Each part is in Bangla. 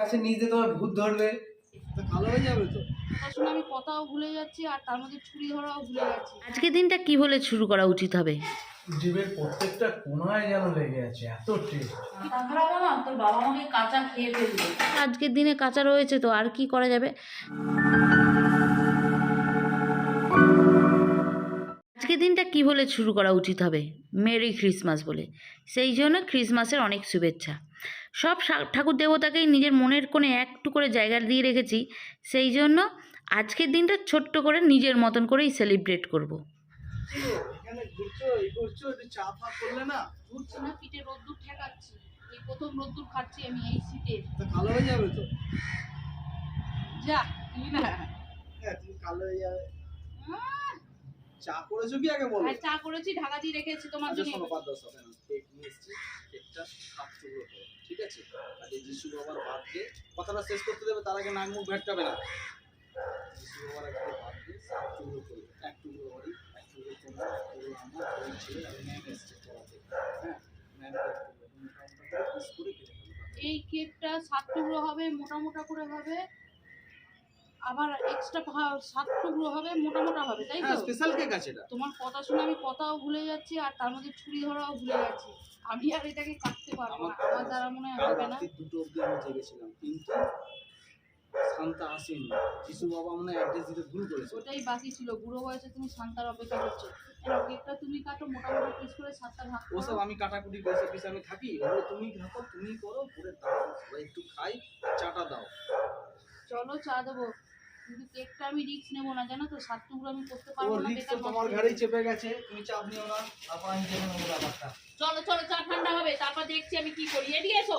কাছে নিজে তোমার ভূত ধরবে। তো ভালো হয়ে যাবে তো। আসলে আমি কথাও ভুলে যাচ্ছি আর তার মধ্যে ছুরি ধরাও ভুলে যাচ্ছি। আজকের দিনটা কি বলে শুরু করা উচিত হবে? জীবের প্রত্যেকটা কোনায় যেন লেগে আছে এত টেস্ট তাছাড়া বাবা তোর বাবা আমাকে কাঁচা খেয়ে ফেলবে। আজকের দিনে কাঁচা রয়েছে তো আর কি করা যাবে? আজকের দিনটা কি বলে শুরু করা উচিত হবে? মেরি ক্রিসমাস বলে। সেই জন্য ক্রিসমাসের অনেক শুভেচ্ছা। সব ঠাকুর দেবতাকেই নিজের মনের কোণে একটু করে জায়গা দিয়ে রেখেছি। সেই জন্য আজকের দিনটা ছোট্ট করে নিজের মতন করেই সেলিব্রেট করব। এখানে ঘুরছো এই করছ একটু চা ফা করলে না? ঘুরছি না পিঠে রোদ্দুর ঠেকাচ্ছি। এই প্রথম রোদ্দুর খাচ্ছি আমি এই শীতে। তো ভালো হয়ে যাবে তো? যা তুই না? হ্যাঁ তুমি কালো হয়ে যাবে। চা করেছ কি আগে বলো? আর চা করেছি ঢাকা দিয়ে রেখেছি তোমার আচ্ছা জন্য। শোনো বাদ দাও সব এখন কেক নিয়ে এসছি। কেকটা সাত টুকরো করো ঠিক আছে? আর এই যিশু বাবার দিয়ে কথাটা শেষ করতে দেবে তার আগে নাক মুখ ভেটকাবে না। যিশু বাবার একটু দিয়ে সাত টুকরো এক টুকরো বাড়ি এক টুকরো তোমার এক টুকরো আমার ওই ছেলে আর ম্যাম এসছে পড়াতে হ্যাঁ ম্যাম করে করে ফেলবে এই কেকটা সাত টুকরো হবে মোটা মোটা করে হবে আবার এক্সট্রা সাত টুকরো হবে মোটা মোটা হবে তাই হ্যাঁ তো? স্পেশাল কেক আছে এটা। তোমার কথা শুনে আমি কথাও ভুলে যাচ্ছি আর তার মধ্যে ছুরি ধরাও ভুলে যাচ্ছি। আমি আর এটাকে কাটতে পারব না আমার দ্বারা মনে হয় হবে না। দুটো অবধি আমি জেগেছিলাম কিন্তু শান্তা আসেনি। যিশু বাবা মনে অ্যাড্রেস দিতে ভুল করেছে। ওটাই বাকি ছিল বুড়ো বয়সে তুমি শান্তার অপেক্ষা করছ। এবার কেকটা তুমি কাটো মোটা মোটা পিস করে সাতটা ভাগ ওসব আমি কাটাকুটি বেসে পিসে আমি থাকি। ওগুলো তুমি থাকো তুমি করো করে দাও একটু খাই চাটা দাও। চলো চা দেবো। কিন্তু কেকটা আমি রিস্ক নেব না জানো তো? সাত টুকরো আমি করতে পারব না তোমার ঘাড়েই চেপে গেছে তুমি চাপ নিও না তারপর আমি জেনে নেব ব্যাপারটা। চলো চলো চা ঠান্ডা হবে তারপর দেখছি আমি কি করি। এদিকে এসো।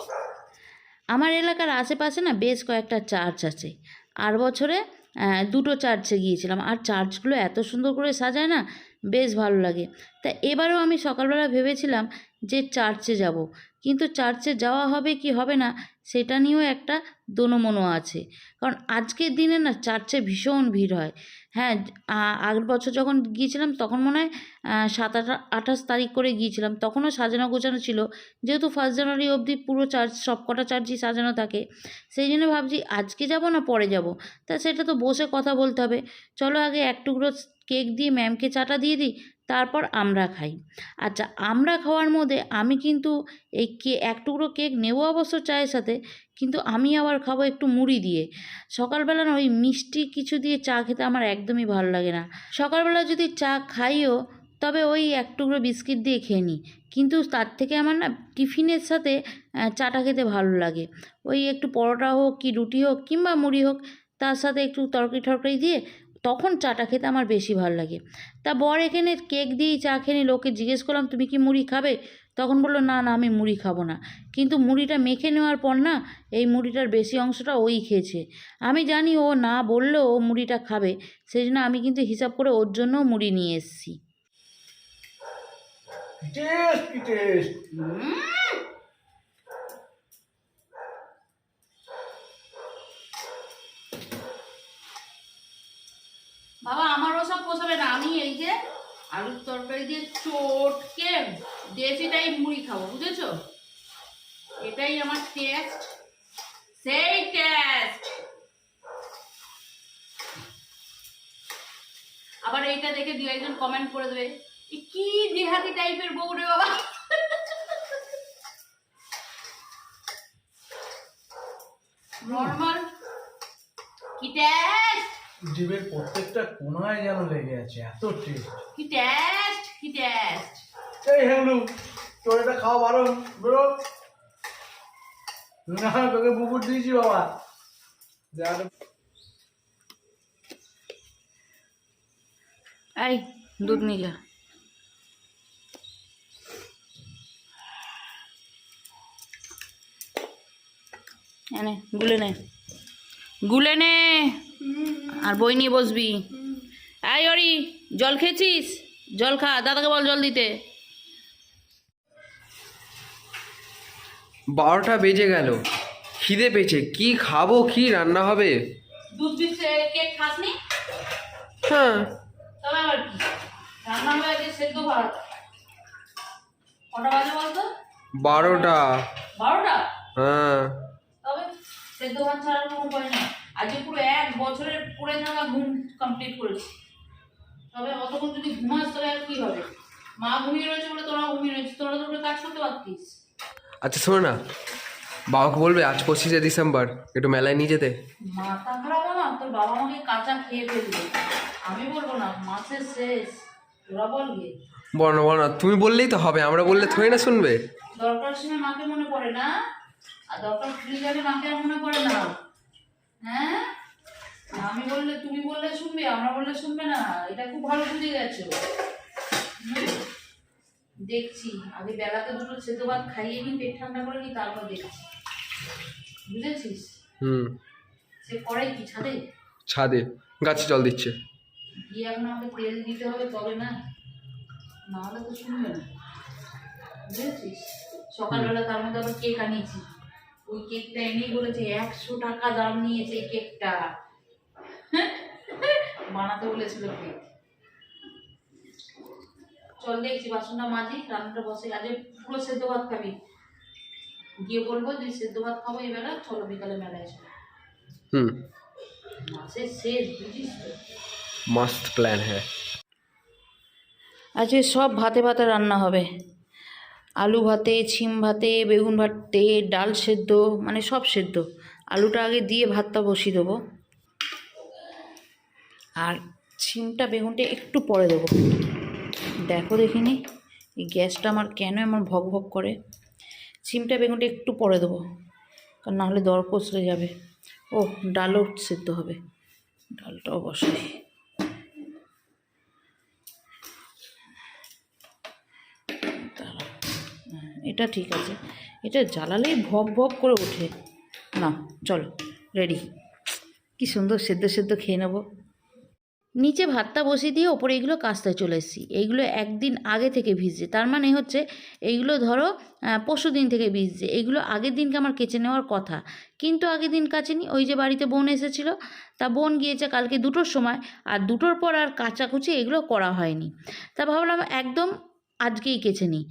আমার এলাকার আশেপাশে না বেশ কয়েকটা চার্চ আছে। আর বছরে দুটো চার্চে গিয়েছিলাম। আর চার্চগুলো এত সুন্দর করে সাজায় না বেশ ভালো লাগে। তা এবারেও আমি সকালবেলা ভেবেছিলাম যে চার্চে যাব। কিন্তু চার্চে যাওয়া হবে কি হবে না, সেটা নিয়েও একটা দোনোমনো আছে। কারণ আজকের দিনে না চার্চে ভীষণ ভিড় হয়। হ্যাঁ আগের বছর যখন গিয়েছিলাম তখন মনে হয় সাত আঠা আঠাশ তারিখ করে গিয়েছিলাম। তখনও সাজানো গোছানো ছিল। যেহেতু ফার্স্ট জানুয়ারি অবধি পুরো চার্চ সব কটা চার্চই সাজানো থাকে। সেই জন্য ভাবছি আজকে যাব না পরে যাব? তা সেটা তো বসে কথা বলতে হবে। চলো আগে এক টুকরো কেক দিয়ে ম্যামকে চাটা দিয়ে দিই। তারপর আমরা খাই। আচ্ছা আমরা খাওয়ার মধ্যে আমি কিন্তু এই কে, এক টুকরো কেক নেব অবশ্য চায়ের সাথে, কিন্তু আমি আবার খাব একটু মুড়ি দিয়ে। সকালবেলা না ওই মিষ্টি কিছু দিয়ে চা খেতে আমার একদমই ভালো লাগে না। সকালবেলা যদি চা খাইও, তবে ওই এক টুকরো বিস্কিট দিয়ে খেয়ে নিই কিন্তু তার থেকে আমার না টিফিনের সাথে চাটা খেতে ভালো লাগে। ওই একটু পরোটা হোক কি রুটি হোক কিংবা মুড়ি হোক, তার সাথে একটু তরকারি টরকারি দিয়ে তখন চাটা খেতে আমার বেশি ভালো লাগে। তা বর এখানে কেক দিয়েই চা খেয়ে নিল ওকে জিজ্ঞেস করলাম তুমি কি মুড়ি খাবে? তখন বলল না না আমি মুড়ি খাব না। কিন্তু মুড়িটা মেখে নেওয়ার পর না এই মুড়িটার বেশি অংশটা ওই খেয়েছে। আমি জানি ও না বললেও ও মুড়িটা খাবে সেই জন্য আমি কিন্তু হিসাব করে ওর জন্যও মুড়ি নিয়ে এসেছি। টেস্ট টেস্ট বাবা আমারও সব পোষাবে না। আমি এই যে আলুর তরকারি দিয়ে চটকে দেশি টাইপ মুড়ি খাব বুঝেছ? এটাই আমার টেস্ট সেই টেস্ট আবার এইটা দেখে দু একজন কমেন্ট করে দেবে "এ কি দেহাতি টাইপের বউ রে বাবা? নর্মাল কি টেস্ট জীবের প্রত্যেকটা কোনায় যেন লেগে আছে এত টেস্ট কি টেস্ট কি টেস্ট এই হেমলু তোর এটা খাওয়া বারণ বেরো। না তোকে পুকুর দিয়েছি বাবা। এই দুধ নিয়ে যা এনে গুলে নে। গুলে নে। আর বই নিয়ে বসবি। এই অরি জল খেয়েছিস? জল খা দাদাকে বল জল দিতে। বারোটা বেজে গেল। খিদে পেয়েছে। কি খাব কি রান্না হবে? দুধ কেক খাসনি? হ্যাঁ। তবে আবার কি? রান্না হবে আজকে সেদ্ধ ভাত কটা বাজে বলতো? বারোটা। বারোটা? হ্যাঁ। তবে সেদ্ধ ভাত ছাড়া কোনো উপায় নেই। আজকে পুরো এক বছরের পড়ে থাকা ঘুম কমপ্লিট করেছি। তবে অতক্ষণ যদি ঘুমাস তবে আর কি হবে? মা ঘুমিয়ে রয়েছে বলে তোরা ঘুমিয়ে রয়েছে তোরা তো কাজ করতে পারতিস। আচ্ছা শোনো না বাবাকে বলবে আজ পঁচিশে ডিসেম্বর একটু মেলায় নিয়ে যেতে। মাথা খারাপ না? তোর বাবা আমাকে কাঁচা খেয়ে ফেলবে। আমি বলব না মাছের শেষ। তোরা বলবে বলো না বলো না তুমি বললেই তো হবে আমরা বললে থই না শুনবে। দরকার সময় মাকে মনে পড়ে না? আর দরকার ফ্রি গেলে মাকে আর মনে পড়ে না। হ্যাঁ? আমি বললে তুমি বললে শুনবে আমরা বললে শুনবে না। এটা খুব ভালো বুঝে গেছো? দেখছি আগে বেলাতে দুটো সেদ্ধ ভাত খাইয়ে নি পেট ঠান্ডা করে নি তারপর দেখছি। বুঝেছিস? হুম। সে করে কি ছাদে? ছাদে। গাছে জল দিচ্ছে। গিয়ে এখন আমাকে তেল দিতে হবে তবে না। নাহলে তো শুনবে না। বুঝেছিস? সকালবেলা তার মধ্যে আবার কেক আনিয়েছি। ওই কেকটা এনে বলেছে একশো টাকা দাম নিয়েছে কেকটা। বানাতে বলেছিল কেক চল দেখছি বাসনটা মাঝি রান্নাটা বসে আজ পুরো সেদ্ধ ভাত খাবি। গিয়ে বলব যে সেদ্ধ ভাত খাব এই বেলা চলো বিকালে মেলায় এসো হুম। মাসের শেষ বুঝিস প্ল্যান হ্যাঁ। আজকে সব ভাতে ভাতে রান্না হবে। আলু ভাতে, ছিম ভাতে, বেগুন ভাতে, ডাল সেদ্ধ মানে সব সেদ্ধ। আলুটা আগে দিয়ে ভাতটা বসিয়ে দেবো। আর ছিমটা, বেগুনটা একটু পরে দেবো। দেখো দেখিনি, এই গ্যাসটা আমার কেন আমার ভক ভক করে? ছিমটা, বেগুনটা একটু পরে দেবো, কারণ নাহলে দর কচলে যাবে। ও ডালও সেদ্ধ হবে। ডালটাও বসাই দাঁড়াও। হ্যাঁ, এটা ঠিক আছে। এটা জ্বালালেই ভক ভক করে ওঠে। না, চলো রেডি কি সুন্দর সেদ্ধ সেদ্ধ খেয়ে নেব। নিচে ভাতটা বসিয়ে দিয়ে ওপরে এইগুলো কাস্তায় চলে এসেছি। এইগুলো একদিন আগে থেকে ভিজছে। তার মানে হচ্ছে এইগুলো ধরো পরশু দিন থেকে ভিজছে। এইগুলো আগের দিনকে আমার কেচে নেওয়ার কথা। কিন্তু আগের দিন কাচেনি। ওই যে বাড়িতে বোন এসেছিল। তা বোন গিয়েছে কালকে দুটোর সময়। আর দুটোর পর আর কাচাকুচি এগুলো করা হয়নি। তা ভাবলাম একদম আজকেই কেচে নিই।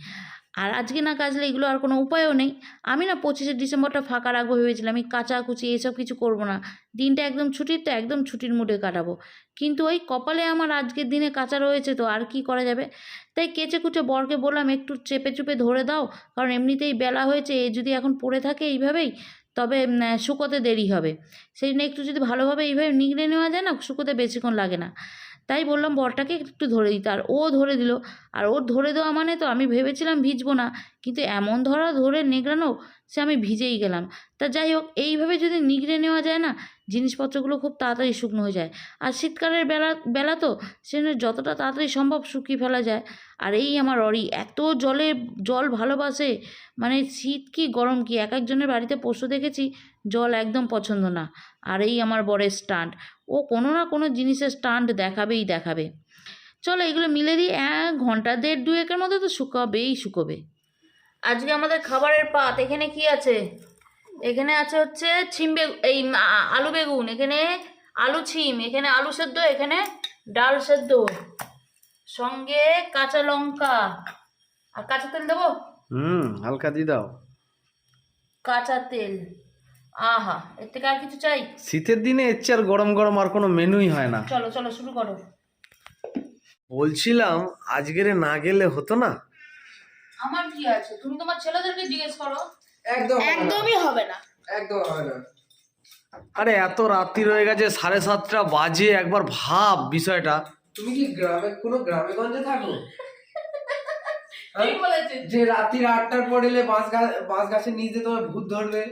আর আজকে না কাজলে এগুলো আর কোনো উপায়ও নেই। আমি না পঁচিশে ডিসেম্বরটা ফাঁকা রাখব ভেবেছিলাম আমি কাচাকুচি, এসব কিছু করব না। দিনটা একদম ছুটির, তো একদম ছুটির মুডে কাটাবো। কিন্তু ওই কপালে আমার আজকের দিনে কাঁচা রয়েছে তো, আর কি করা যাবে? তাই কেচে কুচে বরকে বললাম, একটু চেপে চুপে ধরে দাও, কারণ এমনিতেই বেলা হয়েছে, এ যদি এখন পড়ে থাকে এইভাবেই, তবে শুকোতে দেরি হবে। সেই জন্য একটু যদি ভালোভাবে এইভাবে নিগড়ে নেওয়া যায় না, শুকোতে বেশিক্ষণ লাগে না। তাই বললাম, বরটাকে একটু ধরে দিতে। আর ও ধরে দিল। আর ওর ধরে দেওয়া মানে তো আমি ভেবেছিলাম ভিজবো না, কিন্তু এমন ধরা ধরে নেগড়ানো সে আমি ভিজেই গেলাম। তা যাই হোক, এইভাবে যদি নিগড়ে নেওয়া যায় না, জিনিসপত্রগুলো খুব তাড়াতাড়ি শুকনো হয়ে যায়। আর শীতকালের বেলা বেলা তো সেজন্য যতটা তাড়াতাড়ি সম্ভব শুকিয়ে ফেলা যায়। আর এই আমার অরি, এত জলে জল ভালোবাসে মানে শীত কি গরম কি, এক একজনের বাড়িতে পশু দেখেছি, জল একদম পছন্দ না। আর এই আমার বরের স্টান্ট। ও কোনো না কোনো জিনিসের স্টান্ট দেখাবেই দেখাবে। চলো এগুলো মিলে দিই এক ঘণ্টা দেড় দুয়েকের মধ্যে তো শুকাবেই শুকোবে। আজকে আমাদের খাবারের পাত এখানে কি আছে? এখানে আছে হচ্ছে ছিম বেগুন এই আলু বেগুন এখানে আলু ছিম এখানে আলু সেদ্ধ এখানে ডাল সেদ্ধ। সঙ্গে কাঁচা লঙ্কা। আর কাঁচা তেল দেবো? হুম হালকা দিয়ে দাও। কাঁচা তেল। আহা এর থেকে আর কিছু চাই? শীতের দিনে এর চেয়ে আর গরম গরম আর কোনো মেনুই হয় না। চলো চলো শুরু করো। বলছিলাম আজকের না গেলে হতো না? আমার কি আছে? তুমি তোমার ছেলেদেরকে জিজ্ঞেস করো। একদম একদমই হবে না। একদম হবে না। আরে এত রাত্রি রয়ে গেছে সাড়ে সাতটা বাজে একবার ভাব বিষয়টা। তুমি কি গ্রামে কোনো গ্রামে গঞ্জে থাকো? যে রাত্রির আটটার পর এলে বাঁশ গাছ বাঁশ গাছের নিচে তোমার ভূত ধরবে।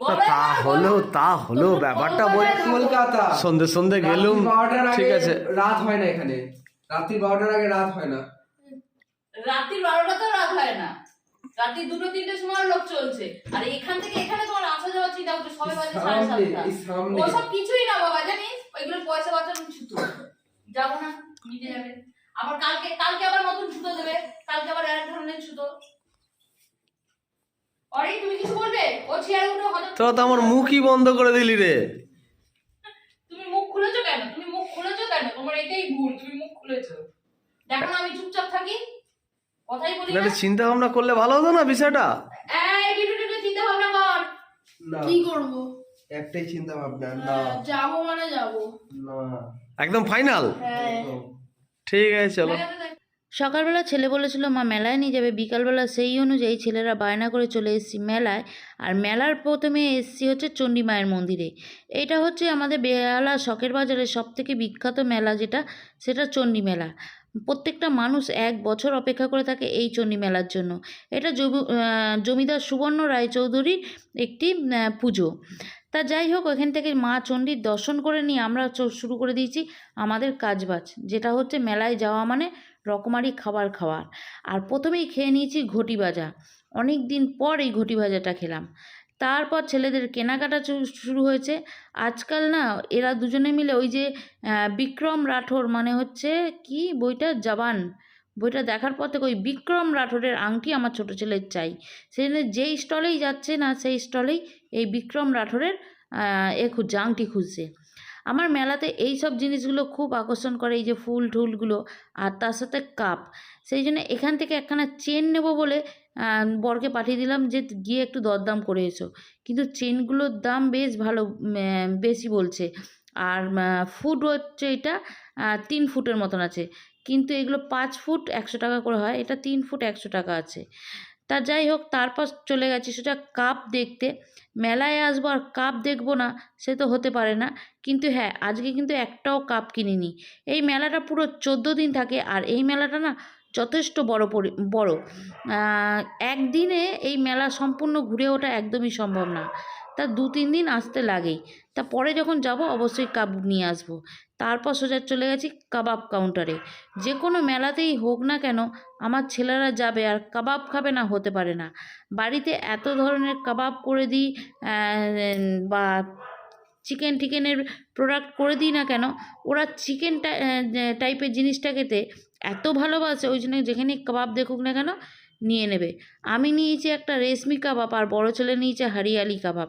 তা না, হলেও তা হলেও ব্যাপারটা বল কলকাতা। সন্ধে সন্ধে গেলুম। ঠিক আছে। রাত হয় না এখানে। রাত্রি বারোটার আগে রাত হয় না। রাত্রি বারোটা তো রাত হয় না। রাত্রি দুটো তিনটের সময় লোক চলছে। আর এখান থেকে এখানে তোমার আসা যাওয়ার চিন্তা করছে সবাই বাজে সাড়ে সাতটা। ওসব কিছুই না বাবা জানিস? ওইগুলো পয়সা বাঁচানোর ছুতো যাব না মিটে যাবে। আবার কালকে কালকে আবার নতুন ছুতো দেবে। কালকে আবার এক ধরনের ছুতো অরে তুমি কিছু বলবে? ও চেয়ারে হঠাৎ তো তো আমার মুখই বন্ধ করে দিলি রে। তুমি মুখ খুলেছো কেন? তুমি মুখ খুলেছো কেন? তোমার এটাই ভুল তুমি মুখ খুলেছো। দেখো আমি চুপচাপ থাকি। কথাই বলি না একটা চিন্তা ভাবনা করলে ভালো হতো না বিষয়টা? এই ডিটু ডিটু চিন্তা ভাবনা কর কি করব? একটাই চিন্তা ভাবনা হ্যাঁ, যাব মানে যাব। না। একদম ফাইনাল? হ্যাঁ। ঠিক আছে চলো। সকালবেলা ছেলে বলেছিল, মা, মেলায় নিয়ে যাবে। বিকালবেলা সেই অনুযায়ী ছেলেরা বায়না করে চলে এসেছি মেলায়। আর মেলার প্রথমে এসেছি হচ্ছে চণ্ডী মায়ের মন্দিরে। এটা হচ্ছে আমাদের বেহালা শখের বাজারে সব থেকে বিখ্যাত মেলা যেটা, সেটা চণ্ডী মেলা। প্রত্যেকটা মানুষ এক বছর অপেক্ষা করে থাকে এই চণ্ডী মেলার জন্য। এটা জমি- জমিদার সুবর্ণ রায়চৌধুরীর একটি পুজো। তা যাই হোক ওখান থেকে মা চণ্ডীর দর্শন করে নিয়ে আমরা শুরু করে দিয়েছি আমাদের কাজবাজ, যেটা হচ্ছে মেলায় যাওয়া মানে রকমারি খাবার খাওয়ার। আর প্রথমেই খেয়ে নিয়েছি ঘটি ভাজা। অনেক দিন পর এই ঘটি ভাজাটা খেলাম। তারপর ছেলেদের কেনাকাটা শুরু হয়েছে। আজকাল না এরা দুজনে মিলে ওই যে বিক্রম রাঠোর মানে হচ্ছে কি বইটা? জবান। বইটা দেখার পর থেকে ওই বিক্রম রাঠোরের আংটি আমার ছোটো ছেলের চাই। সেই জন্য যেই স্টলেই যাচ্ছে না, সেই স্টলেই এই বিক্রম রাঠোরের এ খুঁজছে, আংটি খুঁজছে। আমার মেলাতে এই সব জিনিসগুলো খুব আকর্ষণ করে, এই যে ফুল টুলগুলো আর তার সাথে কাপ। সেই জন্য এখান থেকে একখানা চেন নেব বলে বরকে পাঠিয়ে দিলাম যে গিয়ে একটু দরদাম করে এসো। কিন্তু চেনগুলোর দাম বেশ ভালো বেশি বলছে। আর ফুট হচ্ছে এটা তিন ফুটের মতন আছে। কিন্তু এগুলো পাঁচ ফুট একশো টাকা করে হয়, এটা তিন ফুট একশো টাকা আছে। তা যাই হোক, তারপর চলে গেছি। সেটা কাপ দেখতে। মেলায় আসব আর কাপ দেখব না, সে তো হতে পারে না। কিন্তু হ্যাঁ আজকে কিন্তু একটাও কাপ কিনিনি। এই মেলাটা পুরো চোদ্দ দিন থাকে আর এই মেলাটা না যথেষ্ট বড় পরি, বড়। একদিনে এই মেলা সম্পূর্ণ ঘুরে ওঠা একদমই সম্ভব না। তা দু তিন দিন আসতে লাগেই। তা পরে যখন যাব, অবশ্যই কাপ নিয়ে আসব। তারপর সোজা চলে গেছি কাবাব কাউন্টারে। যে কোনো মেলাতেই হোক না কেন, আমার ছেলেরা যাবে আর কাবাব খাবে না হতে পারে না। বাড়িতে এত ধরনের কাবাব করে দিই বা চিকেন টিকেনের প্রোডাক্ট করে দিই না কেন, ওরা চিকেন টাইপের জিনিসটা খেতে এত ভালোবাসে। ওই জন্য যেখানে কাবাব দেখুক না কেন নিয়ে নেবে। আমি নিয়েছি একটা রেশমি কাবাব আর বড় ছেলে নিয়েছে হারিয়ালি কাবাব।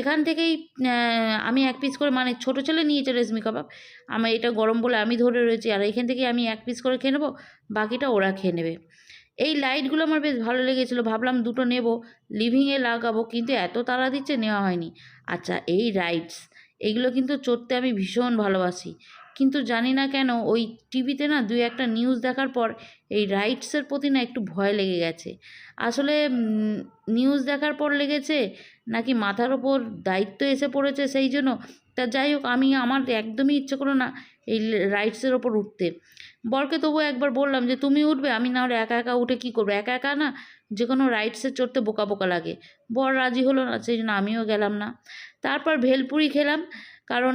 এখান থেকেই আমি এক পিস করে মানে ছোটো ছেলে নিয়েছে রেশমি কাবাব। আমার এটা গরম বলে আমি ধরে রয়েছি। আর এখান থেকে আমি এক পিস করে খেয়ে নেব, বাকিটা ওরা খেয়ে নেবে। এই লাইটগুলো আমার বেশ ভালো লেগেছিলো। ভাবলাম দুটো নেব লিভিংয়ে লাগাবো, কিন্তু এত তাড়া দিচ্ছে নেওয়া হয়নি। আচ্ছা এই রাইডস এইগুলো কিন্তু চড়তে আমি ভীষণ ভালোবাসি। কিন্তু জানি না কেন ওই টিভিতে না দুই একটা নিউজ দেখার পর এই রাইটসের প্রতি না একটু ভয় লেগে গেছে। আসলে নিউজ দেখার পর লেগেছে, নাকি মাথার ওপর দায়িত্ব এসে পড়েছে সেই জন্য? তা যাই হোক, আমি আমার একদমই ইচ্ছে করো না এই রাইটসের ওপর উঠতে। বরকে তবু একবার বললাম যে, তুমি উঠবে, আমি না হলে একা একা উঠে কী করব? একা একা না যে কোনো রাইডসে চড়তে বোকা বোকা লাগে। বর রাজি হলো না সেই জন্য আমিও গেলাম না। তারপর ভেলপুরি খেলাম, কারণ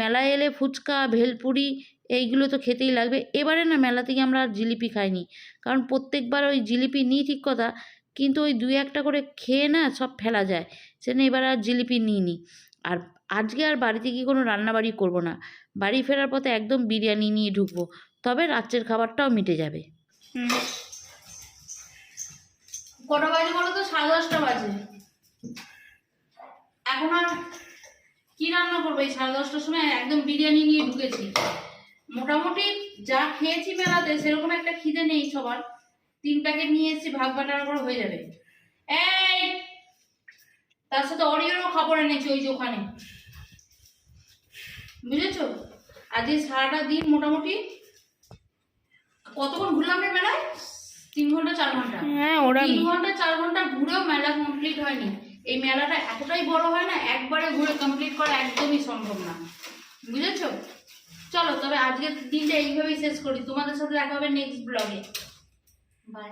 মেলায় এলে ফুচকা, ভেলপুরি এইগুলো তো খেতেই লাগবে। এবারে না মেলা থেকে আমরা আর জিলিপি খাইনি। কারণ প্রত্যেকবার ওই জিলিপি নিই ঠিক কথা, কিন্তু ওই দুই একটা করে খেয়ে না সব ফেলা যায়। সেজন্য এবার আর জিলিপি নিইনি। আর আজকে আর বাড়িতে গিয়ে কোনো রান্নাবাড়ি করব না। বাড়ি ফেরার পথে একদম বিরিয়ানি নিয়ে ঢুকবো। তবে রাত্রের খাবারটাও মিটে যাবে। কটা বাজে বলো তো? সাড়ে দশটা বাজে। এখন আর কি রান্না করব? এই সাড়ে দশটার সময় একদম বিরিয়ানি নিয়ে ঢুকেছি। মোটামুটি যা খেয়েছি মেলাতে সেরকম একটা খিদে নেই সবার। তিন প্যাকেট নিয়ে এসেছি ভাগ বাটার করে হয়ে যাবে। এই! তার সাথে অরিওরও খাবার এনেছি ওই যে ওখানে। বুঝেছ? আজকে সারাটা দিন মোটামুটি কতক্ষণ ঘুরলাম রে মেলায়? তিন ঘণ্টা চার ঘণ্টা। হ্যাঁ ওরা তিন ঘণ্টা চার ঘণ্টা ঘুরেও মেলা কমপ্লিট হয়নি। এই মেলাটা এতটাই বড় হয় না, একবারে ঘুরে কমপ্লিট করা একদমই সম্ভব না। বুঝেছ? চলো, তবে আজকের দিনটা এইভাবেই শেষ করি। তোমাদের সাথে দেখা হবে নেক্সট ব্লগে বাই